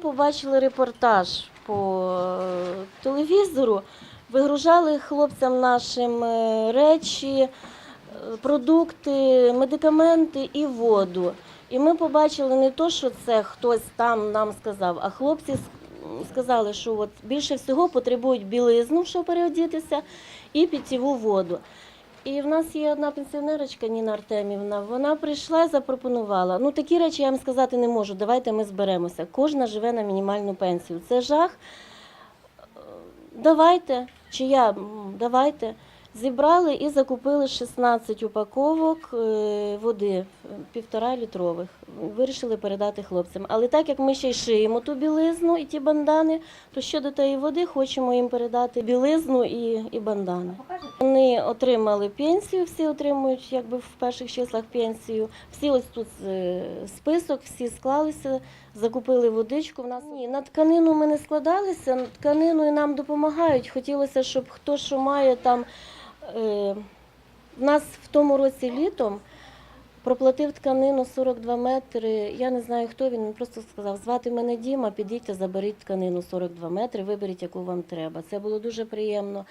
побачили репортаж по е, телевізору. Вигружали хлопцям нашим е, речі, е, продукти, медикаменти і воду. І ми побачили не то, що це хтось там нам сказав, а хлопці сказали, що от більше всього потребують білизну, щоб переодітися, і питтєву воду. І в нас є одна пенсіонерочка Ніна Артемівна. Вона прийшла і запропонувала. Ну такі речі я вам сказати не можу. Давайте ми зберемося. Кожна живе на мінімальну пенсію. Це жах. Е, Давайте, чи я давайте. Зібрали і закупили 16 упаковок е, води, півтора літрових. Вирішили передати хлопцям. Але так як ми ще й шиємо ту білизну і ті бандани, то щодо тієї води хочемо їм передати білизну і, і бандани. Вони отримали пенсію, всі отримують якби в перших числах пенсію. Всі ось тут е, список, всі склалися, закупили водичку. В нас ні, на тканину ми не складалися, на тканину і нам допомагають. Хотілося, щоб хто що має там. Е, в нас в тому році літом проплатив тканину 42 метри. Я не знаю, хто він. Він просто сказав: звати мене Діма, підійте, заберіть тканину 42 метри, виберіть, яку вам треба. Це було дуже приємно.